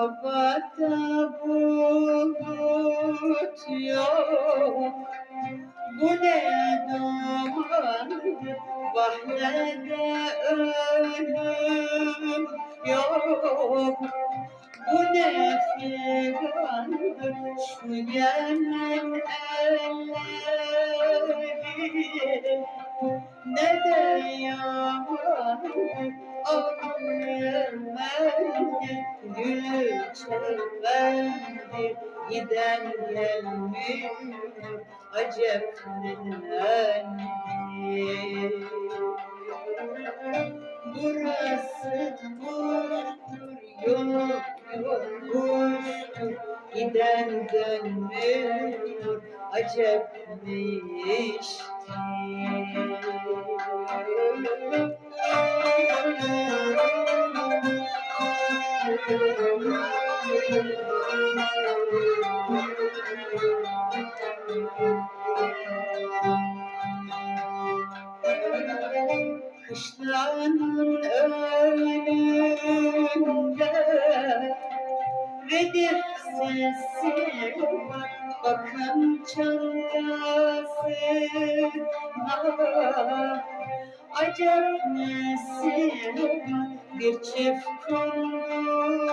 Havada bulut yok. Bu ne duman Vahdede ölüm yok. Bu ne figandır Şu yemen elleri Ne de yaman Ağlayanlar Giden gelmiyor acep nedendir Burası boştur yok yok boştur Giden dönmüyor acep ne Kışlanın önünde Redif sesi? Bakın çantası. Acep nesi Bir çift kunduray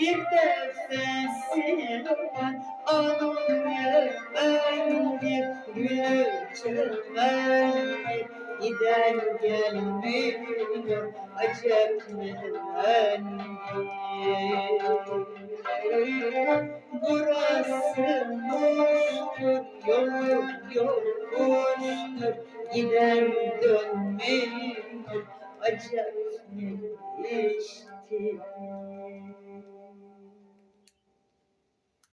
Bir defesi Anım ben bir Giden gelmiyor acep neden Burası boştur yok yok boştur Giden dönmüyor acep ne iştir